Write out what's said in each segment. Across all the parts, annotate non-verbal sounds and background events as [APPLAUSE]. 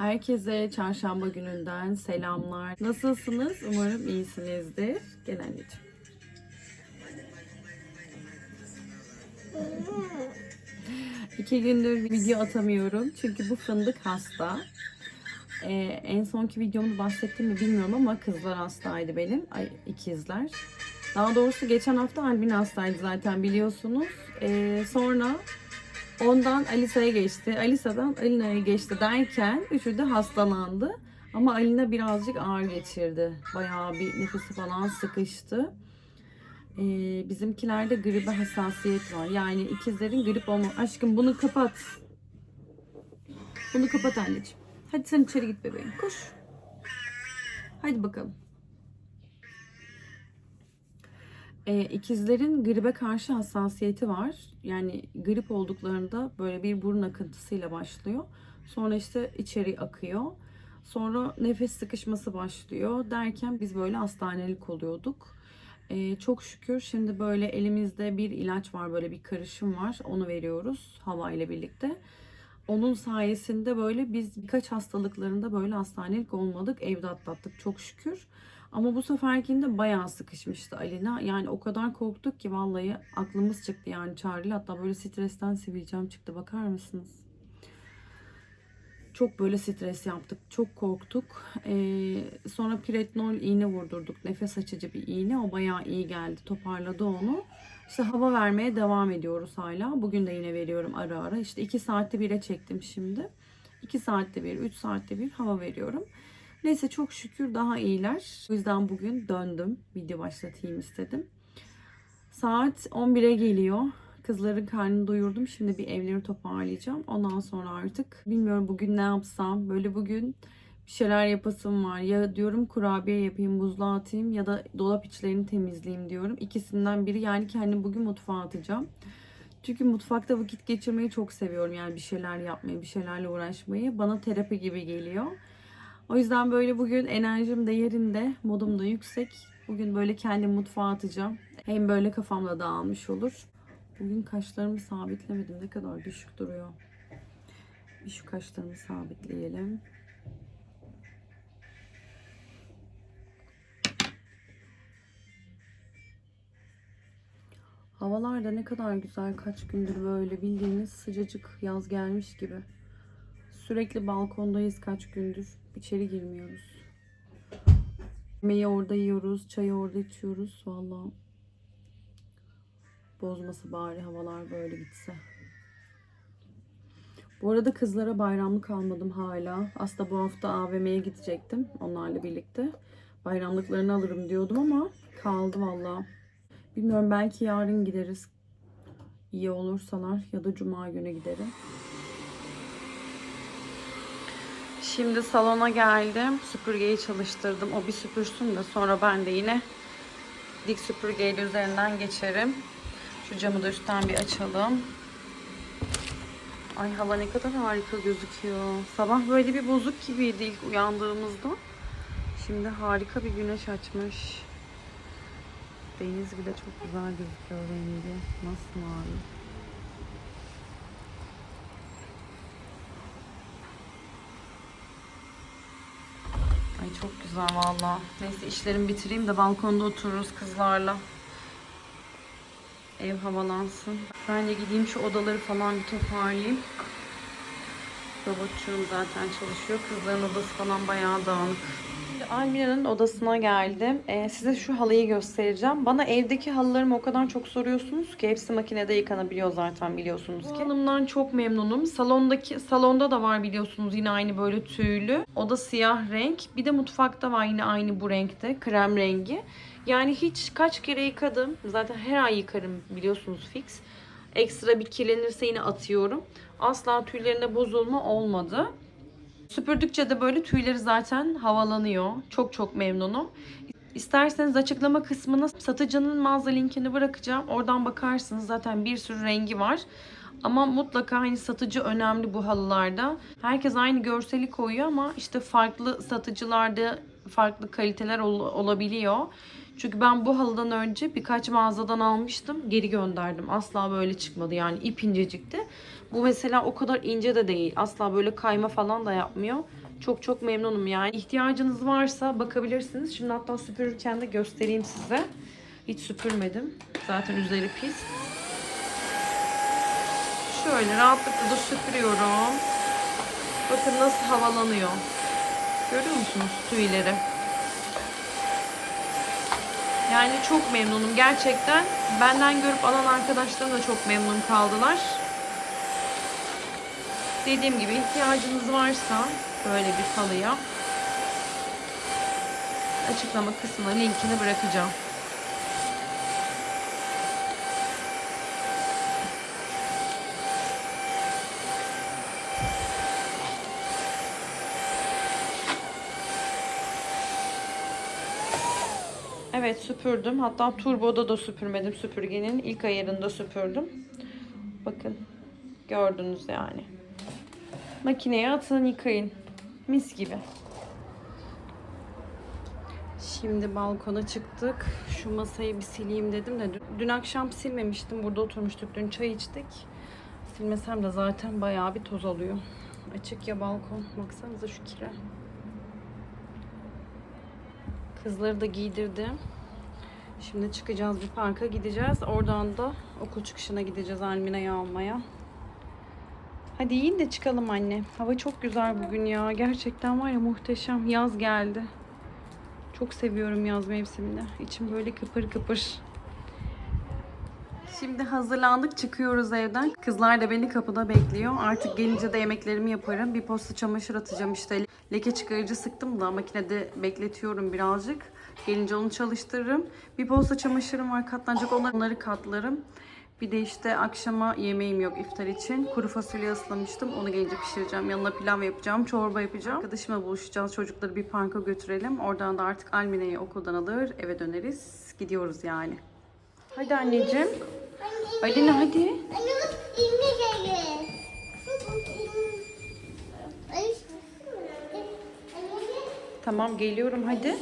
Herkese çarşamba gününden selamlar. Nasılsınız? Umarım iyisinizdir. Gel anneciğim. İki gündür video atamıyorum çünkü bu fındık hasta. Ee, en sonki videomu bahsettim mi bilmiyorum ama kızlar hastaydı benim. Ay, ikizler. Daha doğrusu geçen hafta Albin hastaydı zaten biliyorsunuz. Ee, sonra ondan Alisa'ya geçti. Alisa'dan Alina'ya geçti derken üçü de hastalandı. Ama Alina birazcık ağır geçirdi. Bayağı bir nefesi falan sıkıştı. Ee, bizimkilerde gribe hassasiyet var. Yani ikizlerin grip olma. Aşkım bunu kapat. Bunu kapat anneciğim. Hadi sen içeri git bebeğim. Koş. Hadi bakalım. Ee, ikizlerin gribe karşı hassasiyeti var. Yani grip olduklarında böyle bir burun akıntısıyla başlıyor. Sonra işte içeri akıyor. Sonra nefes sıkışması başlıyor derken biz böyle hastanelik oluyorduk. Ee, çok şükür şimdi böyle elimizde bir ilaç var böyle bir karışım var onu veriyoruz hava ile birlikte. Onun sayesinde böyle biz birkaç hastalıklarında böyle hastanelik olmadık evde atlattık çok şükür. Ama bu seferkinde bayağı sıkışmıştı Alina. Yani o kadar korktuk ki vallahi aklımız çıktı yani Charlie. Hatta böyle stresten sivilcem çıktı bakar mısınız? Çok böyle stres yaptık. Çok korktuk. Ee, sonra piretinol iğne vurdurduk. Nefes açıcı bir iğne. O bayağı iyi geldi. Toparladı onu. İşte hava vermeye devam ediyoruz hala. Bugün de yine veriyorum ara ara. İşte 2 saatte bire çektim şimdi. 2 saatte bir, 3 saatte bir hava veriyorum. Neyse çok şükür daha iyiler. O yüzden bugün döndüm. Video başlatayım istedim. Saat 11'e geliyor. Kızların karnını doyurdum. Şimdi bir evleri toparlayacağım. Ondan sonra artık bilmiyorum bugün ne yapsam. Böyle bugün bir şeyler yapasım var. Ya diyorum kurabiye yapayım, buzluğa atayım ya da dolap içlerini temizleyeyim diyorum. İkisinden biri yani kendim bugün mutfağa atacağım. Çünkü mutfakta vakit geçirmeyi çok seviyorum. Yani bir şeyler yapmayı, bir şeylerle uğraşmayı. Bana terapi gibi geliyor. O yüzden böyle bugün enerjim de yerinde, modum da yüksek. Bugün böyle kendim mutfağa atacağım. Hem böyle kafamda dağılmış olur. Bugün kaşlarımı sabitlemedim. Ne kadar düşük duruyor. Bir şu kaşlarımı sabitleyelim. Havalar da ne kadar güzel kaç gündür böyle bildiğiniz sıcacık yaz gelmiş gibi. Sürekli balkondayız kaç gündür. İçeri girmiyoruz. Yemeği orada yiyoruz, çayı orada içiyoruz. Vallahi bozması bari havalar böyle gitse. Bu arada kızlara bayramlık almadım hala. Aslında bu hafta AVM'ye gidecektim onlarla birlikte. Bayramlıklarını alırım diyordum ama kaldı vallahi. Bilmiyorum belki yarın gideriz. İyi olursalar ya da cuma günü giderim. Şimdi salona geldim. Süpürgeyi çalıştırdım. O bir süpürsün de sonra ben de yine dik süpürgeyle üzerinden geçerim. Şu camı da üstten bir açalım. Ay hava ne kadar harika gözüküyor. Sabah böyle bir bozuk gibiydi ilk uyandığımızda. Şimdi harika bir güneş açmış. Deniz bile çok güzel gözüküyor rengi. Nasıl mavi. Ay çok güzel valla. Neyse işlerimi bitireyim de balkonda otururuz kızlarla. Ev havalansın. Ben de gideyim şu odaları falan bir toparlayayım. Robotçuğum zaten çalışıyor. Kızların odası falan bayağı dağınık. Almina'nın odasına geldim. Ee, size şu halıyı göstereceğim. Bana evdeki halılarımı o kadar çok soruyorsunuz ki hepsi makinede yıkanabiliyor zaten biliyorsunuz ki. Halımdan çok memnunum. Salondaki salonda da var biliyorsunuz yine aynı böyle tüylü. O da siyah renk. Bir de mutfakta var yine aynı bu renkte. Krem rengi. Yani hiç kaç kere yıkadım. Zaten her ay yıkarım biliyorsunuz fix. Ekstra bir kirlenirse yine atıyorum. Asla tüylerinde bozulma olmadı. Süpürdükçe de böyle tüyleri zaten havalanıyor. Çok çok memnunum. İsterseniz açıklama kısmına satıcının mağaza linkini bırakacağım. Oradan bakarsınız. Zaten bir sürü rengi var. Ama mutlaka hani satıcı önemli bu halılarda. Herkes aynı görseli koyuyor ama işte farklı satıcılarda farklı kaliteler ol- olabiliyor. Çünkü ben bu halıdan önce birkaç mağazadan almıştım. Geri gönderdim. Asla böyle çıkmadı. Yani ip incecikti. Bu mesela o kadar ince de değil. Asla böyle kayma falan da yapmıyor. Çok çok memnunum yani. İhtiyacınız varsa bakabilirsiniz. Şimdi hatta süpürürken de göstereyim size. Hiç süpürmedim. Zaten üzeri pis. Şöyle rahatlıkla da süpürüyorum. Bakın nasıl havalanıyor. Görüyor musunuz tüyleri? Yani çok memnunum gerçekten. Benden görüp alan arkadaşlarım da çok memnun kaldılar. Dediğim gibi ihtiyacınız varsa böyle bir halıya açıklama kısmına linkini bırakacağım. Evet süpürdüm. Hatta turboda da süpürmedim süpürgenin. ilk ayarında süpürdüm. Bakın gördünüz yani. Makineye atın yıkayın. Mis gibi. Şimdi balkona çıktık. Şu masayı bir sileyim dedim de dün, akşam silmemiştim. Burada oturmuştuk. Dün çay içtik. Silmesem de zaten bayağı bir toz alıyor. Açık ya balkon. Baksanıza şu kire. Kızları da giydirdim. Şimdi çıkacağız bir parka gideceğiz. Oradan da okul çıkışına gideceğiz Almina'yı almaya. Hadi yiyin de çıkalım anne. Hava çok güzel bugün ya. Gerçekten var ya muhteşem. Yaz geldi. Çok seviyorum yaz mevsimini. İçim böyle kıpır kıpır. Şimdi hazırlandık çıkıyoruz evden. Kızlar da beni kapıda bekliyor. Artık gelince de yemeklerimi yaparım. Bir posta çamaşır atacağım işte. Leke çıkarıcı sıktım da makinede bekletiyorum birazcık. Gelince onu çalıştırırım. Bir posta çamaşırım var katlanacak onları, katlarım. Bir de işte akşama yemeğim yok iftar için. Kuru fasulye ıslamıştım. Onu gelince pişireceğim. Yanına pilav yapacağım. Çorba yapacağım. Arkadaşımla buluşacağız. Çocukları bir parka götürelim. Oradan da artık Almine'yi okuldan alır. Eve döneriz. Gidiyoruz yani. Hadi anneciğim. Alina hadi. Tamam geliyorum hadi.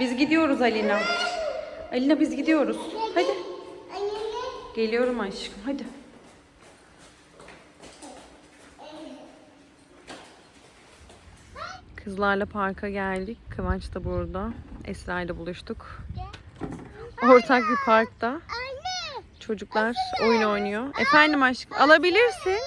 Biz gidiyoruz Alina. Alina biz gidiyoruz. Hadi. Geliyorum aşkım hadi. Kızlarla parka geldik. Kıvanç da burada. Esra ile buluştuk. Ortak bir parkta. Anne. Çocuklar oyun oynuyor. Efendim aşkım alabilirsin.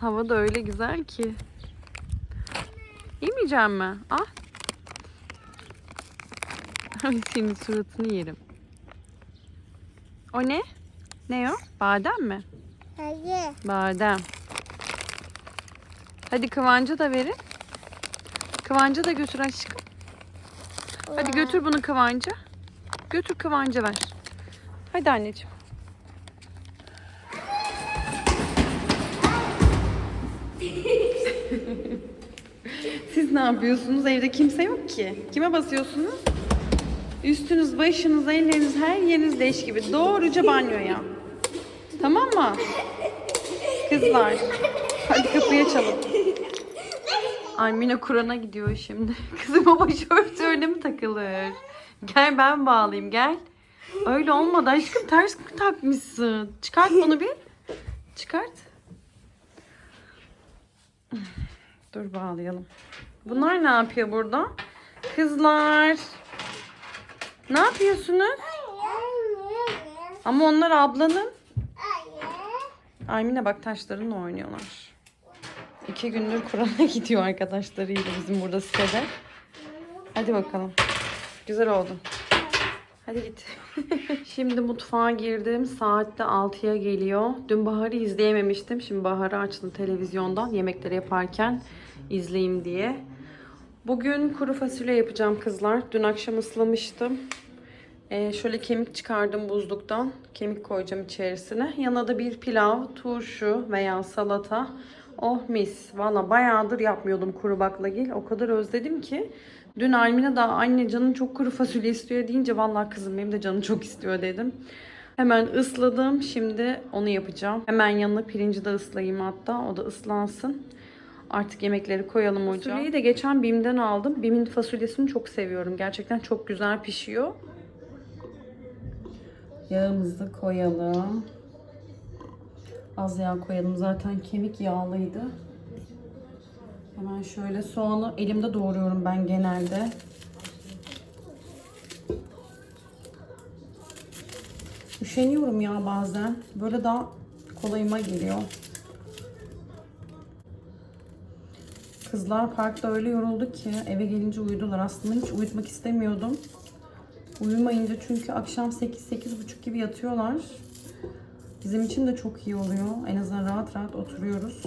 Hava da öyle güzel ki. Yemeyeceğim mi? Al. Ay senin suratını yerim. O ne? Ne o? Badem mi? Hayır. Badem. Hadi Kıvanç'a da verin. Kıvanç'a da götür aşkım. Hadi götür bunu Kıvanç'a. Götür Kıvanç'a ver. Hadi anneciğim. Siz ne yapıyorsunuz? Evde kimse yok ki. Kime basıyorsunuz? Üstünüz, başınız, elleriniz, her yeriniz leş gibi. Doğruca banyoya. Tamam mı? Kızlar. Hadi kapıyı açalım. Almina Kur'an'a gidiyor şimdi. [LAUGHS] Kızım o başörtü öyle mi takılır? Gel ben bağlayayım gel. Öyle olmadı aşkım ters takmışsın. Çıkart bunu bir. Çıkart. Dur bağlayalım. Bunlar ne yapıyor burada? Kızlar. Ne yapıyorsunuz? Ama onlar ablanın. Almina bak taşlarınla oynuyorlar. İki gündür Kur'an'a [LAUGHS] gidiyor arkadaşlarıyla bizim burada sitede. Hadi bakalım. Güzel oldu. Hadi git. [LAUGHS] Şimdi mutfağa girdim. Saatte 6'ya geliyor. Dün Bahar'ı izleyememiştim. Şimdi Bahar'ı açtım televizyondan yemekleri yaparken izleyeyim diye. Bugün kuru fasulye yapacağım kızlar. Dün akşam ıslamıştım. Ee, şöyle kemik çıkardım buzluktan. Kemik koyacağım içerisine. Yanına da bir pilav, turşu veya salata. Oh mis. Valla bayağıdır yapmıyordum kuru baklagil. O kadar özledim ki. Dün Almina da anne canım çok kuru fasulye istiyor deyince vallahi kızım benim de canım çok istiyor dedim. Hemen ısladım. Şimdi onu yapacağım. Hemen yanına pirinci de ıslayayım hatta. O da ıslansın. Artık yemekleri koyalım ocağa. Fasulyeyi de geçen Bim'den aldım. Bim'in fasulyesini çok seviyorum. Gerçekten çok güzel pişiyor. Yağımızı koyalım. Az yağ koyalım. Zaten kemik yağlıydı. Hemen şöyle soğanı elimde doğruyorum ben genelde. Üşeniyorum ya bazen. Böyle daha kolayıma geliyor. Kızlar parkta öyle yoruldu ki eve gelince uyudular. Aslında hiç uyutmak istemiyordum. Uyumayınca çünkü akşam 8-8.30 gibi yatıyorlar. Bizim için de çok iyi oluyor. En azından rahat rahat oturuyoruz.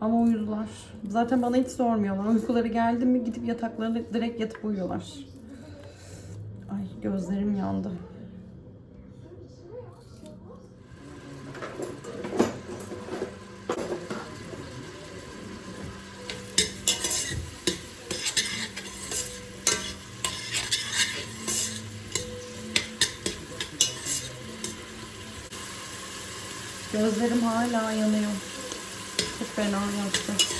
Ama uyudular. Zaten bana hiç sormuyorlar. Uykuları geldi mi gidip yataklarına direkt yatıp uyuyorlar. Ay gözlerim yandı. Gözlerim hala yanıyor. Çok fena yaptı.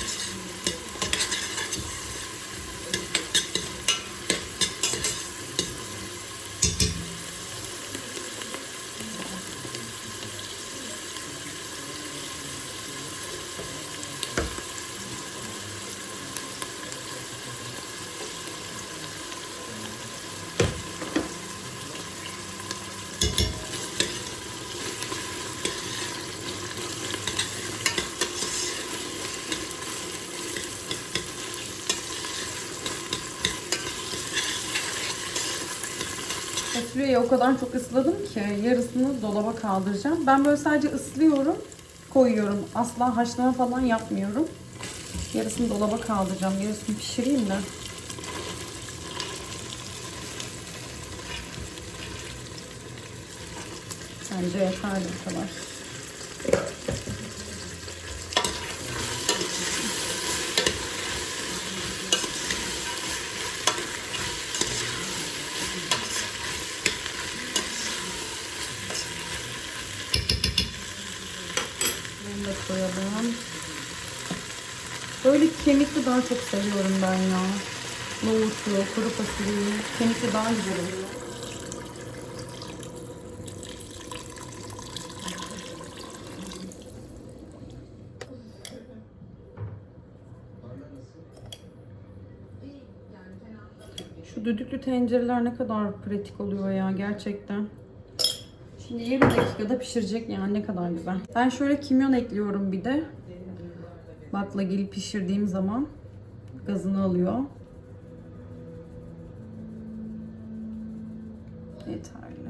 Fasulyeyi o kadar çok ısladım ki yarısını dolaba kaldıracağım. Ben böyle sadece ıslıyorum, koyuyorum. Asla haşlama falan yapmıyorum. Yarısını dolaba kaldıracağım. Yarısını pişireyim de. Bence yeterli bu kadar. Bunu da koyalım. Böyle kemikli daha çok seviyorum ben ya. Nohutu, kuru fasulyeyi. Kemikli daha güzel oluyor. Şu düdüklü tencereler ne kadar pratik oluyor ya gerçekten. Şimdi 20 dakikada pişirecek yani ne kadar güzel. Ben şöyle kimyon ekliyorum bir de. Baklagil pişirdiğim zaman gazını alıyor. Yeterli.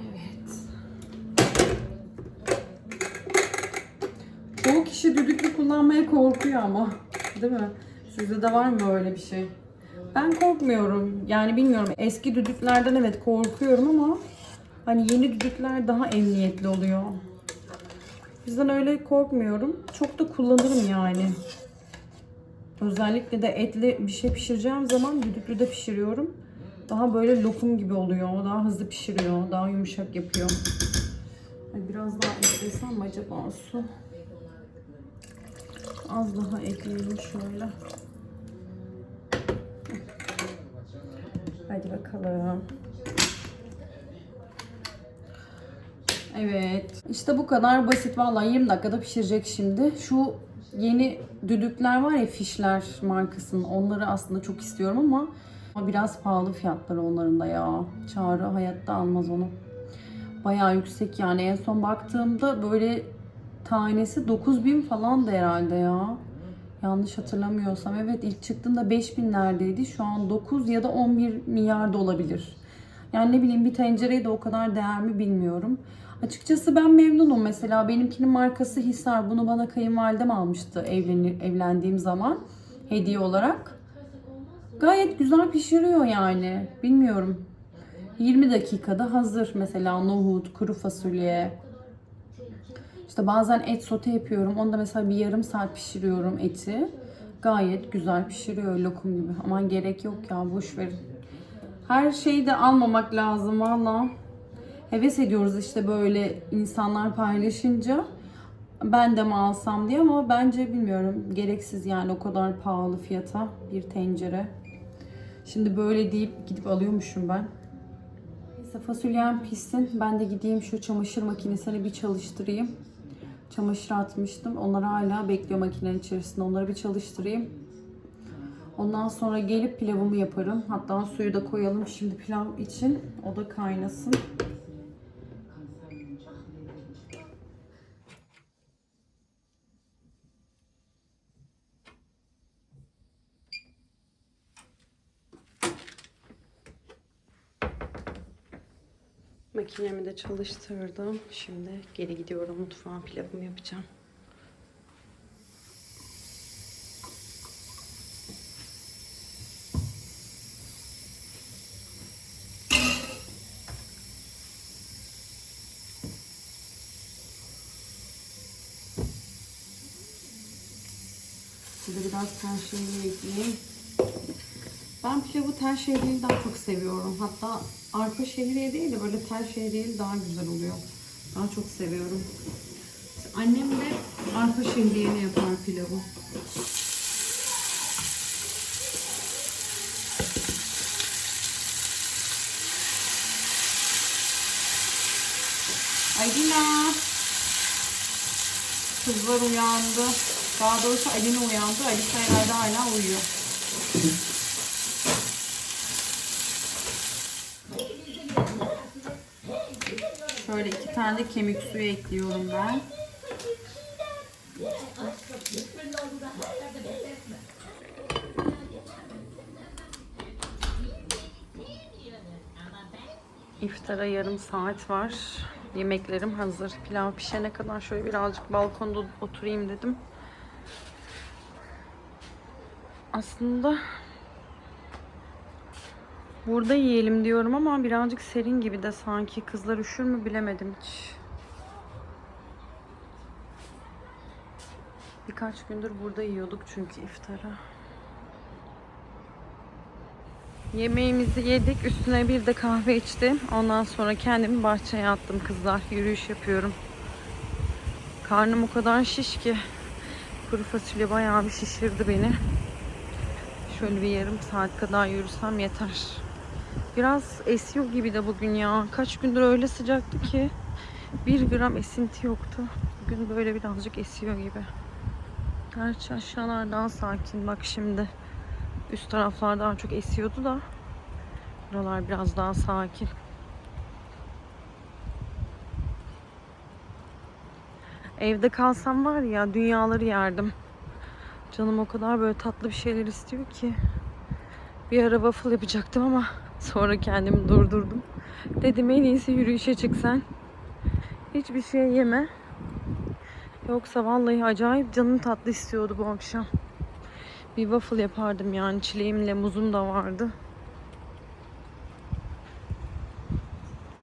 Evet. Çoğu kişi düdüklü kullanmaya korkuyor ama. Değil mi? Sizde de var mı öyle bir şey? Ben korkmuyorum. Yani bilmiyorum. Eski düdüklerden evet korkuyorum ama hani yeni düdükler daha emniyetli oluyor. Bizden öyle korkmuyorum. Çok da kullanırım yani. Özellikle de etli bir şey pişireceğim zaman düdüklü de pişiriyorum. Daha böyle lokum gibi oluyor. Daha hızlı pişiriyor. Daha yumuşak yapıyor. Biraz daha eklesem mi acaba su? Az daha ekleyelim şöyle. Hadi bakalım. Evet. İşte bu kadar basit. Vallahi 20 dakikada pişirecek şimdi. Şu yeni düdükler var ya Fişler markasının. Onları aslında çok istiyorum ama biraz pahalı fiyatları onların da ya. Çağrı hayatta almaz onu. Bayağı yüksek yani. En son baktığımda böyle tanesi 9000 falan da herhalde ya. Yanlış hatırlamıyorsam. Evet ilk çıktığında 5000 neredeydi. Şu an 9 ya da 11 milyar da olabilir. Yani ne bileyim bir tencereye de o kadar değer mi bilmiyorum. Açıkçası ben memnunum. Mesela benimkinin markası Hisar. Bunu bana kayınvalidem almıştı evleni, evlendiğim zaman hediye olarak. Gayet güzel pişiriyor yani. Bilmiyorum. 20 dakikada hazır. Mesela nohut, kuru fasulye, işte bazen et sote yapıyorum. Onda mesela bir yarım saat pişiriyorum eti. Gayet güzel pişiriyor lokum gibi. Aman gerek yok ya boş verin. Her şeyi de almamak lazım valla. Heves ediyoruz işte böyle insanlar paylaşınca. Ben de mi alsam diye ama bence bilmiyorum. Gereksiz yani o kadar pahalı fiyata bir tencere. Şimdi böyle deyip gidip alıyormuşum ben. Neyse fasulyem pişsin. Ben de gideyim şu çamaşır makinesini bir çalıştırayım. Çamaşır atmıştım. Onlar hala bekliyor makinenin içerisinde. Onları bir çalıştırayım. Ondan sonra gelip pilavımı yaparım. Hatta suyu da koyalım şimdi pilav için. O da kaynasın. Makinemi de çalıştırdım. Şimdi geri gidiyorum mutfağa pilavımı yapacağım. Şimdi biraz tel şehriye ekleyeyim. Ben pilavı tel şehriyeli daha çok seviyorum. Hatta arpa şehriye değil de böyle tel şehriyeli daha güzel oluyor. Daha çok seviyorum. Annem de arpa şehriyeli yapar pilavı. Alina. Kızlar uyandı. Daha doğrusu Alina uyandı. Alisa herhalde hala uyuyor. Şöyle iki tane de kemik suyu ekliyorum ben. İftara yarım saat var. Yemeklerim hazır. Pilav pişene kadar şöyle birazcık balkonda oturayım dedim. Aslında burada yiyelim diyorum ama birazcık serin gibi de sanki. Kızlar üşür mü bilemedim hiç. Birkaç gündür burada yiyorduk çünkü iftara. Yemeğimizi yedik. Üstüne bir de kahve içtim. Ondan sonra kendimi bahçeye attım kızlar. Yürüyüş yapıyorum. Karnım o kadar şiş ki. Kuru fasulye bayağı bir şişirdi beni. Şöyle bir yarım saat kadar yürüsem yeter. Biraz esiyor gibi de bugün ya. Kaç gündür öyle sıcaktı ki. Bir gram esinti yoktu. Bugün böyle birazcık esiyor gibi. Gerçi aşağılar daha sakin. Bak şimdi. Üst taraflar daha çok esiyordu da. Buralar biraz daha sakin. Evde kalsam var ya dünyaları yerdim. Canım o kadar böyle tatlı bir şeyler istiyor ki. Bir ara waffle yapacaktım ama [LAUGHS] sonra kendimi durdurdum. Dedim en iyisi yürüyüşe çık sen. Hiçbir şey yeme. Yoksa vallahi acayip canım tatlı istiyordu bu akşam. Bir waffle yapardım yani çileğimle muzum da vardı.